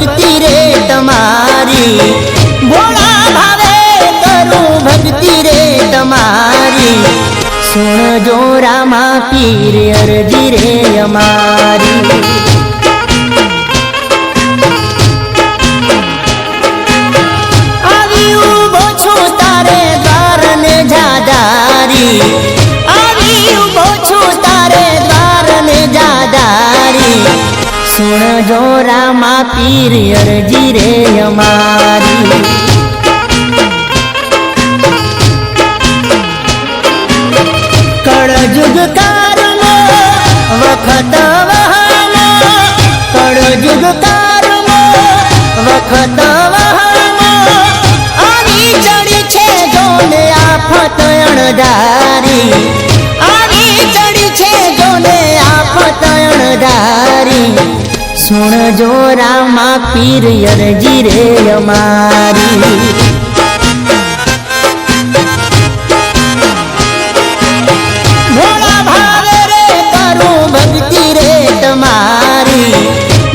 ભક્તિ રે તમારી. ભોળા ભાવે કરું ભક્તિ રે તમારી. સુણ જો રામા પીર અરજી રે અમારી. આવી ઊભો છું તારે દ્વાર ને જાદારી. સુણજો રામા પીર અરજી રે અમારી. કળજુગ કારનો વખત કળજુગ કારનો વખત આવી ચડી છે જોને આફત અણધારી આવી ચડી છે જોને આફત અણધારી સુણજો રામા, પીર અરજી રે અમારી. ભોળા ભાવે રે રે તમારી.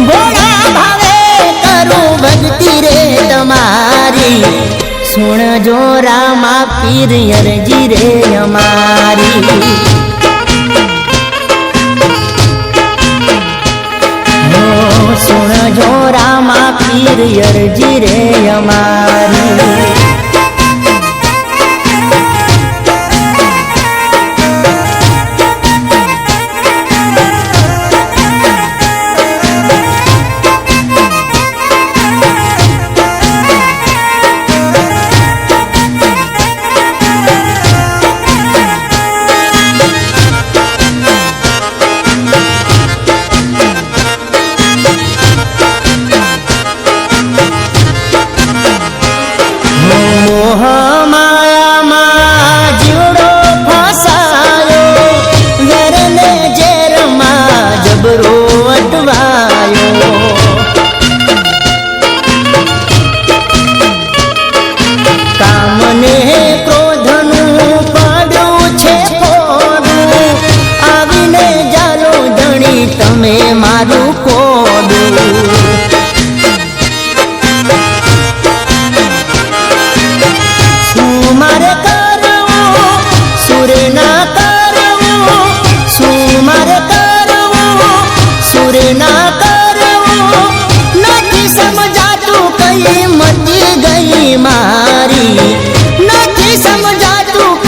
ભોળા ભાવે કરું રે તમારી. સુણજો રામા, પીર અરજી ઝોરામાં પીર અરજી રે અમારી. બોલવાયો કામને ક્રોધનું પડ્યું છે ફોડ આવીને જાલો ધણી તમે મારું કોડું શું મારે મત ગઈ મારી.